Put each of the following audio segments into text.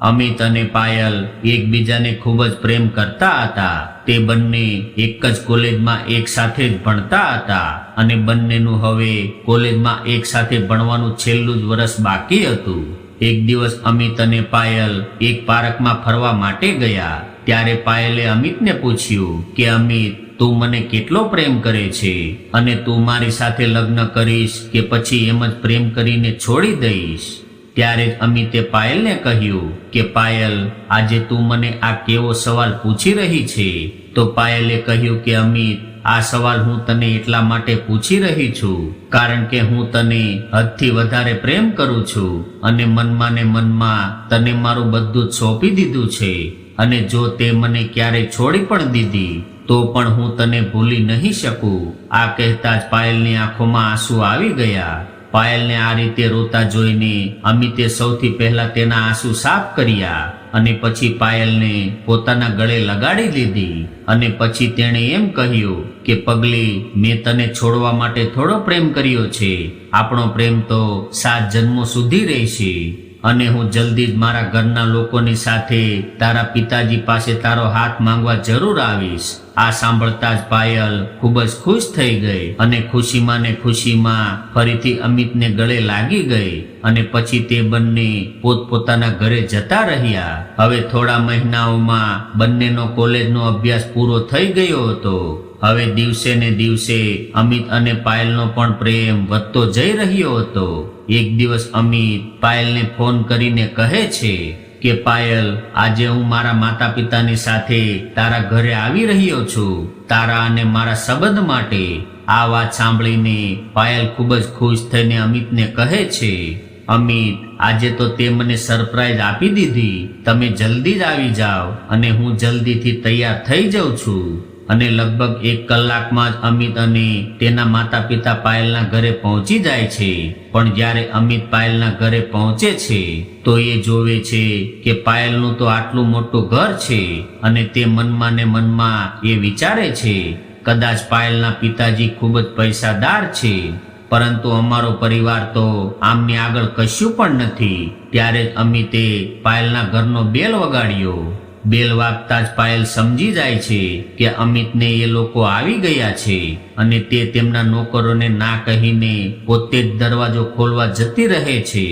અમિત અને પાયલ એકબીજાને ખૂબ જ પ્રેમ કરતા હતા. તે બંને એક જ કોલેજમાં એક સાથે જ ભણતા હતા અને બંનેનું હવે કોલેજમાં એક સાથે ભણવાનું છેલ્લું જ વર્ષ બાકી હતું. એક દિવસ અમિત અને પાયલ એક પાર્કમાં ફરવા માટે ગયા. ત્યારે પાયલે અમિતને પૂછ્યું કે, અમિત, તું મને કેટલો પ્રેમ કરે છે? અને તું મારી સાથે લગ્ન કરીશ કે પછી એમ જ પ્રેમ કરીને છોડી દઈશ? ત્યારે અમિતે પાયલને કહ્યું કે, પાયલ, આજે તું મને આ કેવો સવાલ પૂછી રહી છે? તો પાયલે કહ્યું કે, અમિત, આ સવાલ હું તને એટલા માટે પૂછી રહી છું, કારણ કે હું તને હદથી વધારે પ્રેમ કરું છું અને મનમાં ને મનમાં તને મારું બધું જ સોંપી દીધું છે અને જો તે મને ક્યારે છોડી પણ દીધી, તો પણ હું તને ભૂલી નહીં શકું. આ કહેતા જ પાયલની આંખોમાં આંસુ આવી ગયા. પાયલને આ રીતે રોતા જોઈને અમિતે સૌથી પહેલા તેના આંસુ સાફ કર્યા અને પછી પાયલને પોતાના ગળે લગાડી લીધી અને પછી તેણે એમ કહ્યું કે, પગલી, મેં તને છોડવા માટે થોડો પ્રેમ કર્યો છે. આપણો પ્રેમ તો સાત જન્મો સુધી રહેશે. અને હું જલ્દી જ મારા ઘરના લોકોની સાથે તારા પિતાજી પાસે તારો હાથ માંગવા જરૂર આવીશ. આ સાંભળતા જ પાયલ ખૂબ જ ખુશ થઈ ગઈ અને ખુશીમાં ને ખુશીમાં ફરીથી અમિતને ગળે લાગી ગઈ અને પછી તે બંને પોતપોતાના ઘરે જતા રહ્યા. હવે થોડા મહિનાઓમાં બંનેનો કોલેજનો અભ્યાસ પૂરો થઈ ગયો હતો. હવે દિવસે ને દિવસે અમિત અને પાયલનો પણ પ્રેમ વધતો જઈ રહ્યો હતો. એક દિવસ અમિત પાયલને ફોન કરીને કહે છે કે, પાયલ, આજે હું મારા માતા પિતાની સાથે તારા ઘરે આવી રહ્યો છું. તારા અને મારા સંબંધ માટે આ વાત સાંભળીને પાયલ ખૂબ જ ખુશ થઈને અમિતને કહે છે, અમિત, આજે તો તે મને સરપ્રાઈઝ આપી દીધી. તમે જલ્દી જ આવી જાઓ અને હું જલ્દીથી તૈયાર થઈ જાઉં છું. અને લગભગ એક કલાકમાં જ અમિત અને તેના માતા પિતા પાયલના ઘરે પહોંચી જાય છે. પણ જ્યારે અમિત પાયલના ઘરે પહોંચે છે, તો એ જોવે છે કે પાયલનું તો આટલું મોટું ઘર છે અને તે મનમાં ને મનમાં એ વિચારે છે, કદાચ પાયલના પિતાજી ખૂબ જ પૈસાદાર છે. પરંતુ અમારો પરિવાર તો આમની આગળ કશું પણ નથી. ત્યારે જ અમિતે પાયલના ઘરનો બેલ વગાડ્યો. બેલ વાગતા જ પાયલ સમજી જાય છે કે અમિતને એ લોકો આવી ગયા છે અને તે તેમના નોકરોને ના કહીને પોતે જ દરવાજો ખોલવા જતી રહે છે.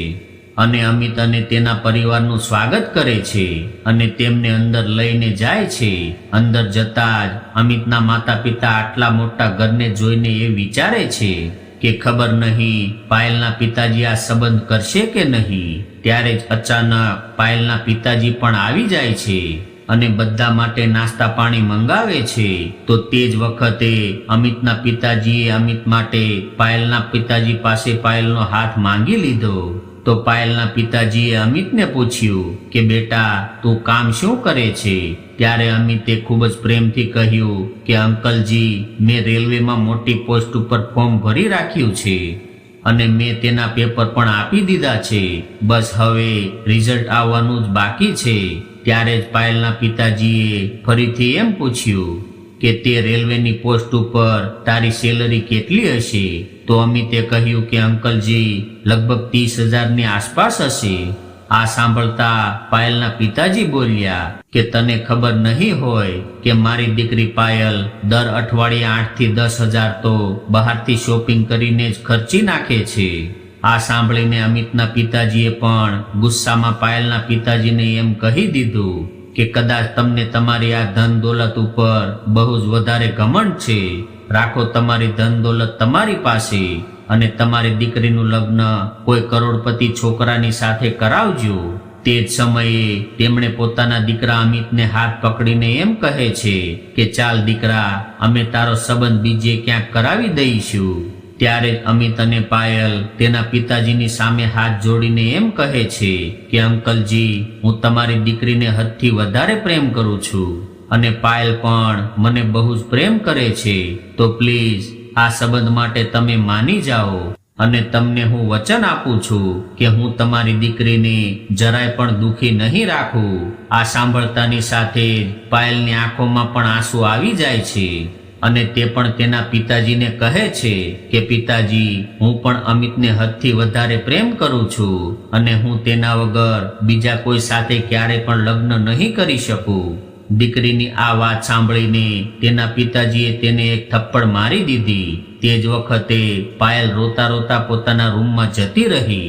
અને અમિત અને તેના પરિવારનું સ્વાગત કરે છે અને તેમને અંદર લઈને જાય છે. અંદર જતા જ અમિતના માતા પિતા આટલા મોટા ઘરને જોઈને એ વિચારે છે કે ખબર નહીં પાયલના પિતાજી આ સંબંધ કરશે કે નહીં? ત્યારે જ અચાનક પાયલના પિતાજી પણ આવી જાય છે અને બધા માટે નાસ્તા પાણી મંગાવે છે. તો તે જ વખતે અમિતના પિતાજીએ અમિત માટે પાયલના પિતાજી પાસે પાયલનો હાથ માંગી લીધો. તો પાયલના પિતાજીએ અમિતને પૂછ્યું કે, બેટા, તું કામ શું કરે છે? ત્યારે અમિતે ખૂબ જ પ્રેમથી કહ્યું કે, અંકલજી, મેં રેલવેમાં મોટી પોસ્ટ ઉપર ફોર્મ ભરી રાખ્યું છે અને મેં તેના પેપર પણ આપી દીધા છે. બસ હવે રિઝલ્ટ આવવાનું જ બાકી છે. ત્યારે જ પાયલના પિતાજીએ ફરીથી એમ પૂછ્યું કે તે રેલવેની પોસ્ટ ઉપર તારી સેલરી કેટલી હશે? તો અમિતે કહ્યું કે, અંકલજી, લગભગ ત્રીસ હજારની આસપાસ હશે. આ સાંભળતા પાયલના પિતાજી બોલ્યા કે, તને ખબર નહીં હોય કે મારી દીકરી પાયલ દર અઠવાડિયે આઠથી દસ હજાર તો બહારથી શોપિંગ કરીને જ ખર્ચી નાખે છે. આ સાંભળીને અમિતના પિતાજીએ પણ ગુસ્સામાં પાયલના પિતાજીને એમ કહી દીધું કે કદાચ તમને તમારી આ ધન દોલત ઉપર બહુ જ વધારે ઘમંડ છે. રાખો તમારી ધન દોલત તમારી પાસે અને તમારી દીકરીનું લગ્ન કોઈ કરોડપતિ છોકરાની સાથે કરાવજો. તે જ સમયે તેમણે પોતાના દીકરા અમિતને હાથ પકડીને એમ કહે છે કે, ચાલ દીકરા, અમે તારો સંબંધ બીજે ક્યાંક કરાવી દઈશું. ત્યારે અમિત અને પાયલ તેના પિતાજીની સામે હાથ જોડીને એમ કહે છે કે, અંકલજી, હું તમારી દીકરીને હદથી વધારે પ્રેમ કરું છું અને પાયલ પણ મને બહુ જ પ્રેમ કરે છે. તો પ્લીઝ, આ સંબંધ માટે તમે માની જાઓ અને તમને હું વચન આપું છું કે હું તમારી દીકરીને જરાય પણ દુખી નહીં રાખું. આ સાંભળતાની સાથે પાયલની આંખોમાં પણ આંસુ આવી જાય છે. અને તે પણ તેના પિતાજીને કહે છે કે, પિતાજી, હું પણ અમિતને હદથી વધારે પ્રેમ કરું છું અને હું તેના વગર બીજા કોઈ સાથે ક્યારે પણ લગ્ન નહીં કરી શકું. દીકરીની આ વાત સાંભળીને તેના પિતાજીએ તેને એક થપ્પડ મારી દીધી. તે જ વખતે પાયલ રોતા રોતા પોતાના રૂમમાં જતી રહી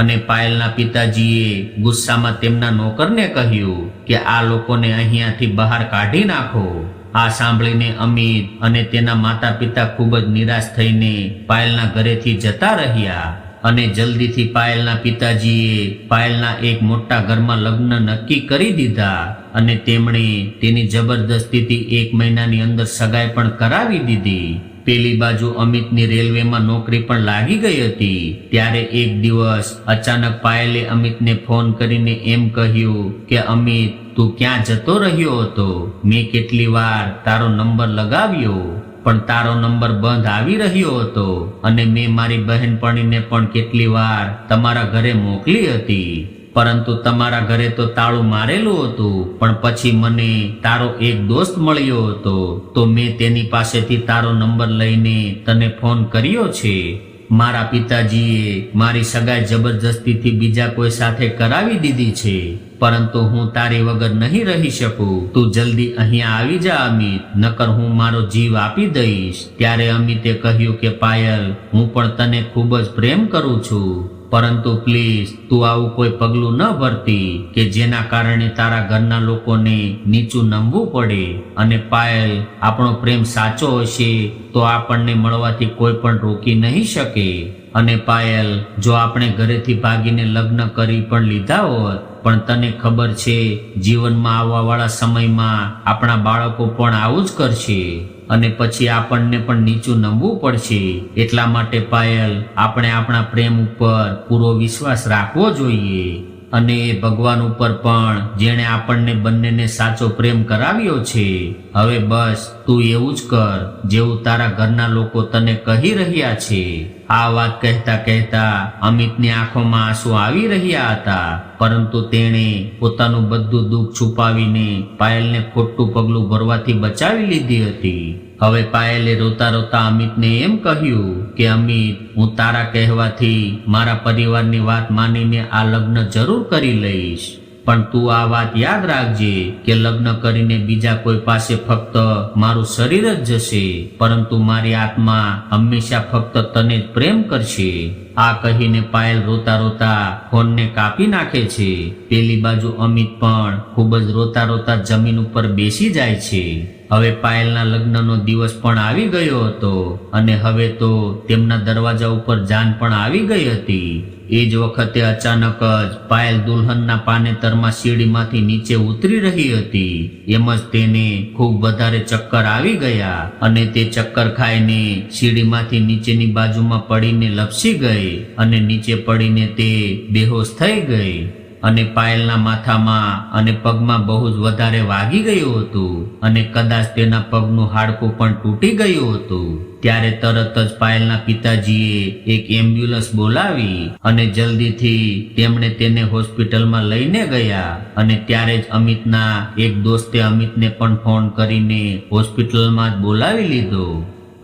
અને પાયલના પિતાજીએ ગુસ્સામાં તેમના નોકરને કહ્યું કે, આ લોકોને અહીંયાથી બહાર કાઢી નાખો. આ સાંભળીને અમિત અને તેના માતા પિતા ખૂબ જ નિરાશ થઈને પાયલના ઘરેથી જતા રહ્યા અને જલ્દીથી પાયલના પિતાજીએ પાયલના એક મોટા ઘરમાં લગ્ન નક્કી કરી દીધા અને તેમણે તેની જબરદસ્તીથી એક મહિનાની અંદર સગાઈ પણ કરાવી દીધી. પેલી બાજુ અમિતની રેલવેમાં નોકરી પણ લાગી ગઈ હતી. ત્યારે એક દિવસ અચાનક પાયલે અમિતને ફોન કરીને એમ કહ્યું કે, અમિત, તું ક્યાં જતો રહ્યો હતો? મેં કેટલી વાર તારો નંબર લગાવ્યો, પણ તારો નંબર બંધ આવી રહ્યો હતો અને મેં મારી બહેનપણીને પણ કેટલી વાર તમારા ઘરે મોકલી હતી. પરંતુ તમારા ઘરે તો તાળું મારેલું હતું, પણ પછી મને તારો એક દોસ્ત મળ્યો હતો. તો મેં તેની પાસેથી તારો નંબર લઈને તને ફોન કર્યો છે. મારા પિતાજીએ મારી સગાઈ જબરજસ્તીથી બીજા કોઈ સાથે કરાવી દીધી છે. પરંતુ હું તારી વગર નહીં રહી શકું. તું જલ્દી અહીંયા આવી જા, અમિત. નકર હું મારો જીવ આપી દઈશ. ત્યારે અમિતે કહ્યું કે, પાયલ, હું પણ તને ખૂબ જ પ્રેમ કરું છું. પરંતુ પ્લીઝ તું આવું કોઈ પગલું ન ભરતી કે જેના કારણે તારા ઘરના લોકોને નીચું નમવું પડે અને પાયલ, આપણો પ્રેમ સાચો હશે તો આપણને મળવાથી કોઈ પણ રોકી નહીં શકે. અને પાયલ, જો આપણે ઘરેથી ભાગીને લગ્ન કરી પણ લીધા હોત, પણ તને ખબર છે, જીવનમાં આવવાવાળા સમયમાં આપણા બાળકો પણ આવું જ કરશે. અને પછી આપણને પણ નીચું નમવું પડશે. એટલા માટે પાયલ, આપણે આપણા પ્રેમ ઉપર પૂરો વિશ્વાસ રાખવો જોઈએ. અને ભગવાન ઉપર પણ જેણે આપણને બંનેને સાચો પ્રેમ કરાવ્યો છે. હવે બસ, તું એવું જ કર, જેવું તારા ઘરના લોકો તને કહી રહ્યા છે. આ વાત કહેતા કહેતા અમિતની આંખોમાં આંસુ આવી રહ્યા હતા, પરંતુ તેણે પોતાનું બધું દુઃખ છુપાવીને પાયલને ખોટું પગલું ભરવાથી બચાવી લીધી હતી. હવે પાયલે રોતા રોતા અમિતને એમ કહ્યું કે, અમિત, હું તારા કહેવાથી મારા પરિવારની વાત માનીને આ લગ્ન જરૂર કરી લઈશ. પણ તું આ વાત યાદ રાખજે કે લગ્ન કરીને બીજા કોઈ પાસે ફક્ત મારું શરીર જ જશે, પરંતુ મારી આત્મા હંમેશા ફક્ત તને જ પ્રેમ કરશે. આ કહીને પાયલ રોતા રોતા ફોનને કાપી નાખે છે. પેલી બાજુ અમિત પણ ખૂબ જ રોતા રોતા જમીન ઉપર બેસી જાય છે. હવે પાયલના લગ્નનો દિવસ પણ આવી ગયો હતો અને હવે તો તેમના દરવાજા ઉપર જાન પણ આવી ગઈ હતી. એ જ વખતે અચાનક જ પાયલ દુલ્હનના પાનેતરમાં સીડીમાંથી નીચે ઉતરી રહી હતી. એમ જ તેને ખૂબ વધારે ચક્કર આવી ગયા અને તે ચક્કર ખાઈને સીડીમાંથી નીચેની બાજુમાં પડીને લપસી ગઈ અને નીચે પડીને તે બેહોશ થઈ ગઈ. અને પાયલના માથામાં અને પગમાં બહુ જ વધારે વાગી ગયું હતું અને કદાચ તેના પગનું હાડકું પણ તૂટી ગયું હતું. ત્યારે તરત જ પાયલના પિતાજીએ એક એમ્બ્યુલન્સ બોલાવી અને જલ્દીથી તેમણે તેને હોસ્પિટલમાં લઈને ગયા અને ત્યારે જ અમિતના એક દોસ્તે અમિતને પણ ફોન કરીને હોસ્પિટલમાં જ બોલાવી લીધો.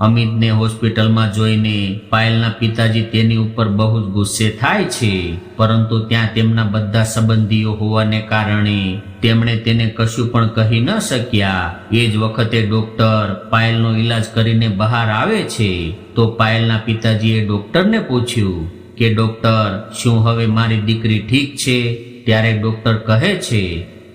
અમિતને હોસ્પિટલમાં જોઈને પાયલના પિતાજી તેની ઉપર બહુ જ ગુસ્સે થાય છે, પરંતુ ત્યાં તેમના બધા સંબંધીઓ હોવાને કારણે તેમણે તેને કશું પણ કહી ન શક્યા. એ જ વખતે ડોક્ટર પાયલનો ઈલાજ કરીને બહાર આવે છે, તો પાયલના પિતાજીએ ડોક્ટરને પૂછ્યું કે, ડોક્ટર, શું હવે મારી દીકરી ઠીક છે? ત્યારે ડોક્ટર કહે છે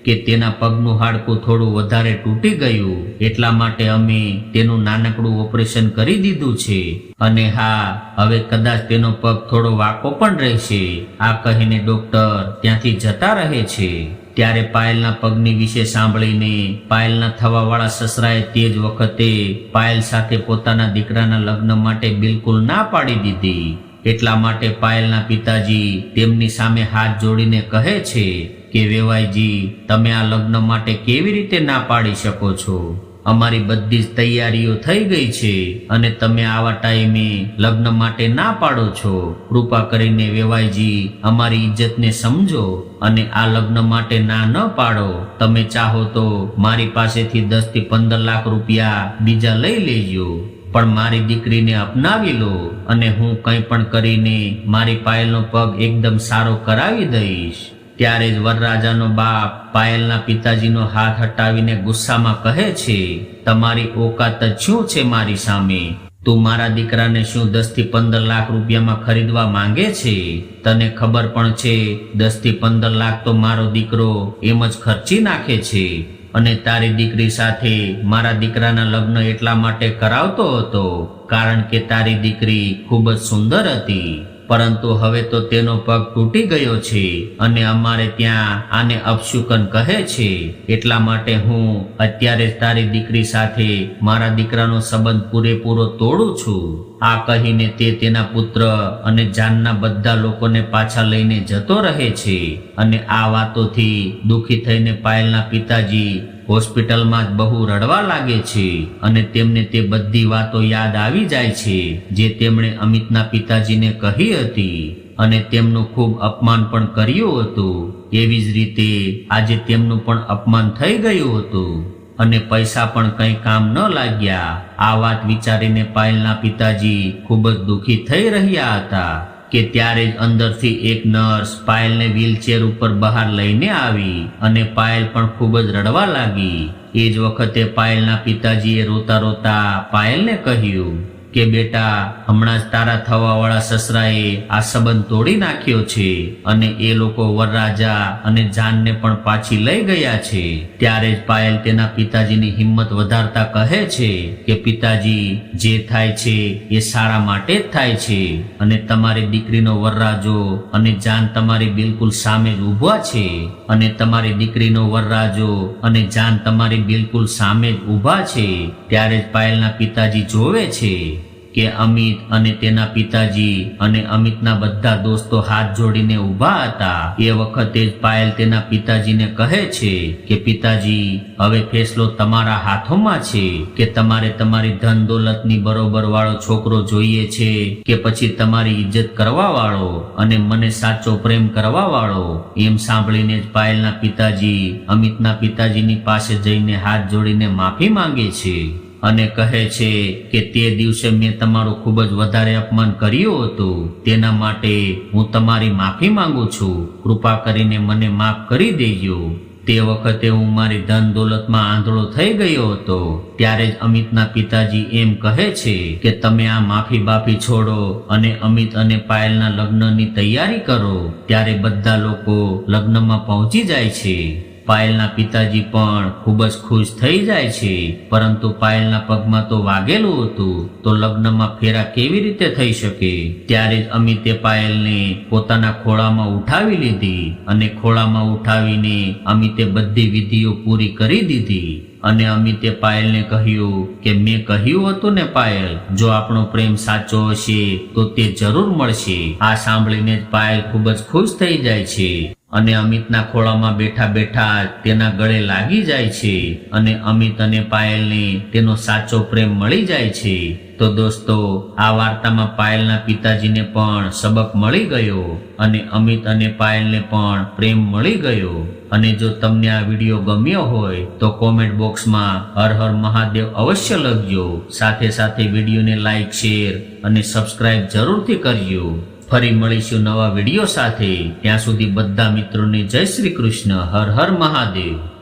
કે તેના પગનું હાડકું થોડું વધારે તૂટી ગયું. એટલા માટે અમે તેનું નાનકડું ઓપરેશન કરી દીધું છે. અને હા, હવે કદાચ તેનો પગ થોડો વાંકો પણ રહેશે. આ કહીને ડોક્ટર ત્યાંથી જતા રહે છે. ત્યારે પાયલના પગની વિશે સાંભળીને પાયલના થવાવાળા સસરાએ તે જ વખતે પાયલ સાથે પોતાના દીકરાના લગ્ન માટે બિલકુલ ના પાડી દીધી. એટલા માટે પાયલના પિતાજી તેમની સામે હાથ જોડીને કહે છે કે વેવાઈજી, તમે આ લગ્ન માટે કેવી રીતે ના પાડી શકો છો? અમારી બધી જ તૈયારીઓ થઈ ગઈ છે અને તમે આવા ટાઈમે લગ્ન માટે ના પાડો છો. કૃપા કરીને વેવાઈજી, અમારી ઇજ્જતને સમજો અને આ લગ્ન માટે ના ન પાડો. તમે ચાહો તો મારી પાસેથી દસથી પંદર લાખ રૂપિયા બીજા લઈ લેજો. પણ મારી દીકરીને અપનાવી લો અને હું કંઈ પણ કરીને મારી પાયલનો પગ એકદમ સારો કરાવી દઈશ. ત્યારે જ વરરાજાનો બાપ પાયલના પિતાજીનો હાથ હટાવીને ગુસ્સામાં કહે છે, તમારી ઓકાત શું છે મારી સામે? તું મારા દીકરાને શું દસથી પંદર લાખ રૂપિયામાં ખરીદવા માંગે છે? તને ખબર પણ છે દસથી પંદર લાખ તો મારો દીકરો એમ જ ખર્ચી નાખે છે. અને તારી દીકરી સાથે મારા દીકરાના લગ્ન એટલા માટે કરાવતો હતો, કારણ કે તારી દીકરી ખૂબ જ સુંદર હતી. પરંતુ હવે તો તેનો પગ તૂટી ગયો છે અને અમારે ત્યાં આને અપશુકન કહે છે, એટલા માટે હું અત્યારે તારી દીકરી સાથે મારા દીકરાનો સંબંધ પૂરેપૂરો તોડું છું. આ કહીને તે તેના પુત્ર અને જાનના બધા લોકોને પાછા લઈને જતો રહે છે અને આ વાતોથી દુઃખી થઈને પાયલના પિતાજી હોસ્પિટલમાં જ બહુ રડવા લાગે છે અને તેમને તે બધી વાતો યાદ આવી જાય છે, જે તેમણે અમિતના પિતાજીને કહી હતી. અને તેમનું ખૂબ અપમાન પણ કર્યું હતું. એવી જ રીતે આજે તેમનું પણ અપમાન થઈ ગયું હતું. અને પૈસા પણ કંઈ કામ ન લાગ્યા. આ વાત વિચારીને પાયલના પિતાજી ખૂબ જ દુઃખી થઈ રહ્યા હતા. કે ત્યારે જ અંદરથી એક નર્સ પાયલને વ્હીલચેર ઉપર બહાર લઈને આવી અને પાયલ પણ ખૂબ જ રડવા લાગી. એ જ વખતે પાયલના પિતાજીએ રોતા રોતા પાયલને કહ્યું કે બેટા, હમણાં જ તારા થવાવાળા સસરાએ આ સંબંધ તોડી નાખ્યો છે અને એ લોકો વરરાજા અને જાનને પણ પાછી લઈ ગયા છે. ત્યારે જ પાયલ તેના પિતાજીની હિંમત વધારતા કહે છે કે, પિતાજી, જે થાય છે એ સારા માટે જ થાય છે અને તમારી દીકરીનો વરરાજો અને જાન તમારી બિલકુલ સામે જ ઊભા છે અને તમારી દીકરીનો વરરાજો અને જાન તમારી બિલકુલ સામે જ ઊભા છે. ત્યારે જ પાયલના પિતાજી જોવે છે કે અમિત અને તેના પિતાજી અને અમિતના બધા દોસ્તો હાથ જોડીને ઊભા હતા. એ વખતે જ પાયલ તેના પિતાજીને કહે છે કે, પિતાજી, હવે ફેસલો તમારા હાથોમાં છે કે તમારે તમારી ધન દોલતની બરોબર વાળો છોકરો જોઈએ છે કે પછી તમારી ઇજ્જત કરવા વાળો અને મને સાચો પ્રેમ કરવા વાળો? એમ સાંભળીને જ પાયલના પિતાજી અમિતના પિતાજીની પાસે જઈને હાથ જોડીને માફી માંગે છે. અને કહે છે કે તે દિવસે મેં તમારું ખૂબ જ વધારે અપમાન કર્યું હતું. તેના માટે હું તમારી માફી માંગુ છું. કૃપા કરીને મને માફ કરી દેજો. તે વખતે હું મારી ધન દોલતમાં આંધળો થઈ ગયો હતો. ત્યારે જ અમિતના પિતાજી એમ કહે છે કે તમે આ માફી બાફી છોડો અને અમિત અને પાયલના લગ્નની તૈયારી કરો. ત્યારે બધા લોકો લગ્નમાં પહોંચી જાય છે. પાયલના પિતાજી પણ ખૂબ જ ખુશ થઈ જાય છે. પરંતુ પાયલના પગમાં તો વાગેલું હતું. તો લગ્નમાં ફેરા કેવી રીતે થઈ શકે? ત્યારે જ અમિતે પાયલને પોતાના ખોળામાં ઉઠાવી લીધી અને ખોળામાં ઉઠાવીને અમિતે બધી વિધિઓ પૂરી કરી દીધી. અને અમિતે પાયલને કહ્યું કે, મેં કહ્યું હતું ને પાયલ, જો આપણો પ્રેમ સાચો હશે તો તે જરૂર મળશે. આ સાંભળીને જ પાયલ ખૂબ જ ખુશ થઈ જાય છે. અને અમિતના ખોળામાં બેઠા બેઠા તેના ગળે લાગી જાય છે અને અમિત અને પાયલને તેનો સાચો પ્રેમ મળી જાય છે. તો દોસ્તો, આ વાર્તામાં પાયલના પિતાજીને પણ સબક મળી ગયો અને અમિત અને પાયલને પણ પ્રેમ મળી ગયો. અને જો તમને આ વીડિયો ગમ્યો હોય, તો કોમેન્ટ બોક્સમાં હર હર મહાદેવ અવશ્ય લખજો. સાથે સાથે વિડીયોને લાઈક, શેર અને સબસ્ક્રાઇબ જરૂરથી કરજો. ફરી મળીશું નવા વીડિયો સાથે. ત્યાં સુધી બધા મિત્રોને જય શ્રી કૃષ્ણ. હર હર મહાદેવ.